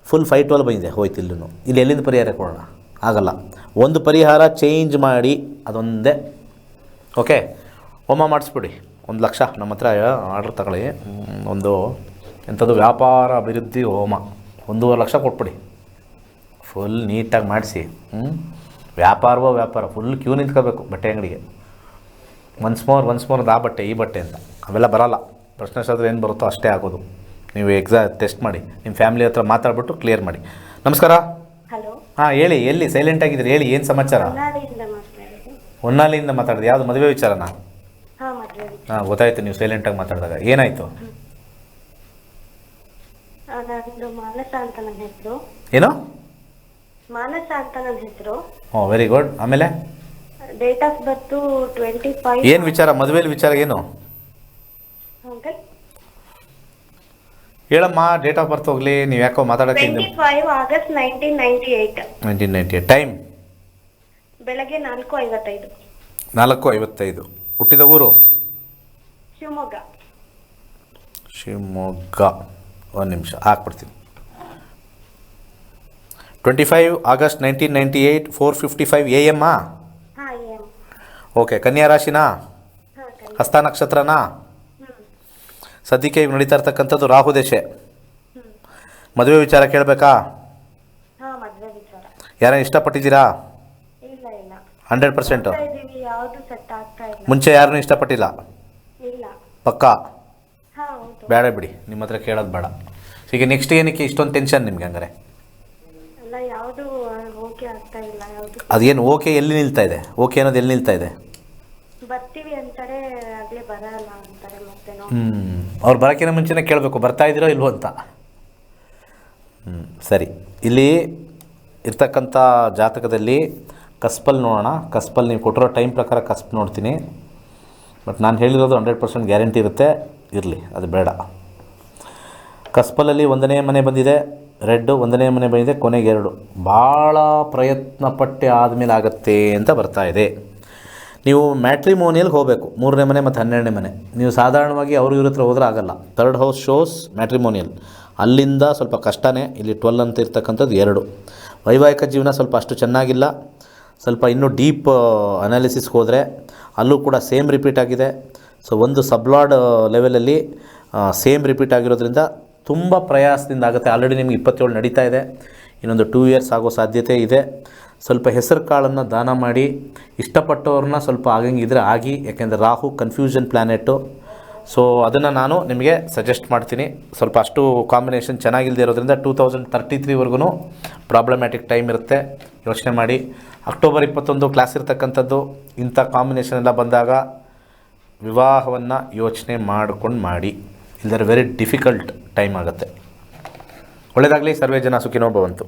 ಫುಲ್ ಫೈಟ್ ಟ್ವೆಲ್ ಬಂದಿದೆ, ಹೋಯ್ತು ಇಲ್ಲೂ ಇಲ್ಲಿ ಎಲ್ಲಿಂದ ಪರಿಹಾರ ಕೊಡೋಣ? ಆಗಲ್ಲ. ಒಂದು ಪರಿಹಾರ ಚೇಂಜ್ ಮಾಡಿ, ಅದೊಂದೇ. ಓಕೆ ಹೋಮ ಮಾಡಿಸ್ಬಿಡಿ. ಒಂದು ಲಕ್ಷ. ನಮ್ಮ ಹತ್ರ ಆರ್ಡ್ರ್ ತಗೊಳ್ಳಿ. ಒಂದು ಎಂಥದ್ದು ವ್ಯಾಪಾರ ಅಭಿವೃದ್ಧಿ ಹೋಮ. ಒಂದೂವರೆ ಲಕ್ಷ ಕೊಟ್ಬಿಡಿ. ಫುಲ್ ನೀಟಾಗಿ ಮಾಡಿಸಿ ಹ್ಞೂ ವ್ಯಾಪಾರವೋ ವ್ಯಾಪಾರ ಫುಲ್ ಕ್ಯೂ ನಿಂತ್ಕೋಬೇಕು ಬಟ್ಟೆ ಅಂಗಡಿಗೆ. ಒನ್ಸ್ ಮೋರ್ ಒನ್ಸ್ ಮೋರ್ ಆ ಬಟ್ಟೆ ಈ ಬಟ್ಟೆ ಅಂತ. ಅವೆಲ್ಲ ಬರಲ್ಲ. ಪ್ರಶ್ನೆಶಾಸ್ತ್ರ ಏನು ಬರುತ್ತೋ ಅಷ್ಟೇ ಆಗೋದು. ನೀವು ಎಕ್ಸಾ ಟೆಸ್ಟ್ ಮಾಡಿ ನಿಮ್ಮ ಫ್ಯಾಮಿಲಿ ಹತ್ರ ಮಾತಾಡ್ಬಿಟ್ಟು ಕ್ಲಿಯರ್ ಮಾಡಿ. ನಮಸ್ಕಾರ. ಹಲೋ ಹಾಂ ಹೇಳಿ ಎಲ್ಲಿ ಸೈಲೆಂಟ್ ಆಗಿದ್ರಿ ಹೇಳಿ ಏನು ಸಮಾಚಾರ? ಹೊನ್ನಾಳಿಯಿಂದ ಮಾತಾಡೋದು. ಯಾವುದು ಮದುವೆ ವಿಚಾರನಾ? ಹಾ ಗೊತ್ತಾಯ್ತು ನೀವು ಸೈಲೆಂಟಾಗಿ ಮಾತಾಡಿದಾಗ. ಏನಾಯಿತು? ಏನು? ಮಾನಸ ಅಂತ ನನ್ನ ಹೆಸರು. ಹ್ಞೂ ವೆರಿ ಗುಡ್ ಆಮೇಲೆ? Date of birth twenty five ಏನು ವಿಚಾರ? ಮದುವೆಲಿ ವಿಚಾರ ಏನು? ಅಂಕಲ್ ಹೇಳಮ್ಮ ಡೇಟ್ ಆಫ್ ಬರ್ತ್ ಹೋಗ್ಲಿ ನೀವು ಯಾಕೋ ಮಾತಾಡಕ್ಕೆ twenty five August nineteen ninety eight nineteen ninety time ಬೆಳಗ್ಗೆ ನಾಲ್ಕು ಐವತ್ತೈದು. ನಾಲ್ಕು ಐವತ್ತೈದು. ಹುಟ್ಟಿದ ಊರು? ಶಿವಮೊಗ್ಗ. ಶಿವಮೊಗ್ಗ. ಒಂದು ನಿಮಿಷ ಹಾಕ್ಬಿಡ್ತೀನಿ. Twenty five August nineteen ninety eight four fifty five A M okay ಕನ್ಯಾ ರಾಶಿನಾ? ಹಸ್ತ ನಕ್ಷತ್ರನಾ? ಸದ್ಯಕ್ಕೆ ಇವು ನಡೀತಾ ಇರ್ತಕ್ಕಂಥದ್ದು ರಾಹು ದೇಶೆ ಮದುವೆ ವಿಚಾರ ಕೇಳಬೇಕಾ? ಯಾರ ಇಷ್ಟಪಟ್ಟಿದ್ದೀರಾ? ಹಂಡ್ರೆಡ್ ಪರ್ಸೆಂಟು ಮುಂಚೆ ಯಾರನ್ನೂ ಇಷ್ಟಪಟ್ಟಿಲ್ಲ? ಪಕ್ಕಾ? ಬೇಡ ಬಿಡಿ ನಿಮ್ಮ ಹತ್ರ ಕೇಳೋದು ಬೇಡ. ಈಗ ನೆಕ್ಸ್ಟ್ ಏನಕ್ಕೆ ಇಷ್ಟೊಂದು ಟೆನ್ಷನ್ ನಿಮಗೆ ಹಂಗಾರೆ? ಯಾವ್ದು ಓಕೆ ಆಗ್ತಾ ಇಲ್ಲ ಯಾವುದು ಅದೇನು ಓಕೆ ಎಲ್ಲಿ ನಿಲ್ತಾ ಇದೆ? ಓಕೆ ಅನ್ನೋದು ಎಲ್ಲಿ ನಿಲ್ತಾ ಇದೆ? ಬರ್ತೀವಿ ಅಂತಾರೆ ಆಗ್ಲೇ ಬರಲ್ಲ ಅಂತಾರೆ ಮತ್ತೆ ಹ್ಞೂ ಅವ್ರು ಬರೋಕ್ಕಿಂತ ಮುಂಚೆನೇ ಕೇಳಬೇಕು ಬರ್ತಾ ಇದ್ದೀರೋ ಇಲ್ವೋ ಅಂತ. ಹ್ಞೂ ಸರಿ. ಇಲ್ಲಿ ಇರ್ತಕ್ಕಂಥ ಜಾತಕದಲ್ಲಿ ಕಸ್ಪಲ್ ನೋಡೋಣ. ಕಸ್ಪಲ್ ನೀವು ಕೊಟ್ಟಿರೋ ಟೈಮ್ ಪ್ರಕಾರ ಕಸ್ಪ್ ನೋಡ್ತೀನಿ. ಬಟ್ ನಾನು ಹೇಳಿರೋದು ಹಂಡ್ರೆಡ್ ಪರ್ಸೆಂಟ್ ಗ್ಯಾರಂಟಿ ಇರುತ್ತೆ. ಇರಲಿ ಅದು ಬೇಡ. ಕಸ್ಪಲಲ್ಲಿ ಒಂದನೇ ಮನೆ ಬಂದಿದೆ. ರೆಡ್ಡು ಒಂದನೇ ಮನೆ ಬಂದಿದೆ, ಕೊನೆಗೆ ಎರಡು. ಭಾಳ ಪ್ರಯತ್ನ ಪಟ್ಟೆ ಆದಮೇಲೆ ಆಗುತ್ತೆ ಅಂತ ಬರ್ತಾ ಇದೆ. ನೀವು ಮ್ಯಾಟ್ರಿಮೋನಿಯಲ್ಗೆ ಹೋಗಬೇಕು, ಮೂರನೇ ಮನೆ ಮತ್ತು ಹನ್ನೆರಡನೇ ಮನೆ. ನೀವು ಸಾಧಾರಣವಾಗಿ ಅವರು ಇವ್ರ ಹತ್ರ ಹೋದ್ರೆ ಆಗಲ್ಲ. ಥರ್ಡ್ ಹೌಸ್ ಶೋಸ್ ಮ್ಯಾಟ್ರಿಮೋನಿಯಲ್ ಅಲ್ಲಿಂದ ಸ್ವಲ್ಪ ಕಷ್ಟನೇ, ಇಲ್ಲಿ ಟ್ವೆಲ್ ಅಂತ ಇರ್ತಕ್ಕಂಥದ್ದು ಎರಡು. ವೈವಾಹಿಕ ಜೀವನ ಸ್ವಲ್ಪ ಅಷ್ಟು ಚೆನ್ನಾಗಿಲ್ಲ. ಸ್ವಲ್ಪ ಇನ್ನೂ ಡೀಪ್ ಅನಾಲಿಸಿಸ್ಗೆ ಹೋದರೆ ಅಲ್ಲೂ ಕೂಡ ಸೇಮ್ ರಿಪೀಟ್ ಆಗಿದೆ. ಸೊ ಒಂದು ಸಬ್ಲಾಡ್ ಲೆವೆಲಲ್ಲಿ ಸೇಮ್ ರಿಪೀಟ್ ಆಗಿರೋದ್ರಿಂದ ತುಂಬ ಪ್ರಯಾಸದಿಂದ ಆಗುತ್ತೆ. ಆಲ್ರೆಡಿ ನಿಮ್ಗೆ ಇಪ್ಪತ್ತೇಳು ನಡೀತಾ ಇದೆ. ಇನ್ನೊಂದು ಟೂ ಇಯರ್ಸ್ ಆಗೋ ಸಾಧ್ಯತೆ ಇದೆ. ಸ್ವಲ್ಪ ಹೆಸರು ಕಾಳನ್ನು ದಾನ ಮಾಡಿ, ಇಷ್ಟಪಟ್ಟವ್ರನ್ನ ಸ್ವಲ್ಪ ಆಗಂಗಿದ್ರೆ ಆಗಿ, ಯಾಕೆಂದರೆ ರಾಹು ಕನ್ಫ್ಯೂಷನ್ ಪ್ಲ್ಯಾನೆಟು ಸೊ ಅದನ್ನು ನಾನು ನಿಮಗೆ ಸಜೆಸ್ಟ್ ಮಾಡ್ತೀನಿ. ಸ್ವಲ್ಪ ಅಷ್ಟು ಕಾಂಬಿನೇಷನ್ ಚೆನ್ನಾಗಿಲ್ಲದೆ ಇರೋದ್ರಿಂದ ಟೂ ತೌಸಂಡ್ ತರ್ಟಿ ತ್ರೀವರೆಗೂ ಪ್ರಾಬ್ಲಮ್ಯಾಟಿಕ್ ಟೈಮ್ ಇರುತ್ತೆ. ಯೋಚನೆ ಮಾಡಿ. ಅಕ್ಟೋಬರ್ ಇಪ್ಪತ್ತೊಂದು ಕ್ಲಾಸ್ ಇರ್ತಕ್ಕಂಥದ್ದು. ಇಂಥ ಕಾಂಬಿನೇಷನ್ ಎಲ್ಲ ಬಂದಾಗ ವಿವಾಹವನ್ನು ಯೋಚನೆ ಮಾಡಿಕೊಂಡು ಮಾಡಿ. ಇಲ್ಲದ್ರೆ ವೆರಿ ಡಿಫಿಕಲ್ಟ್ ಟೈಮ್ ಆಗುತ್ತೆ. ಒಳ್ಳೆಯದಾಗಲಿ ಸರ್ವೇ ಜನ ಸುಖಿನೋ ಭವಂತು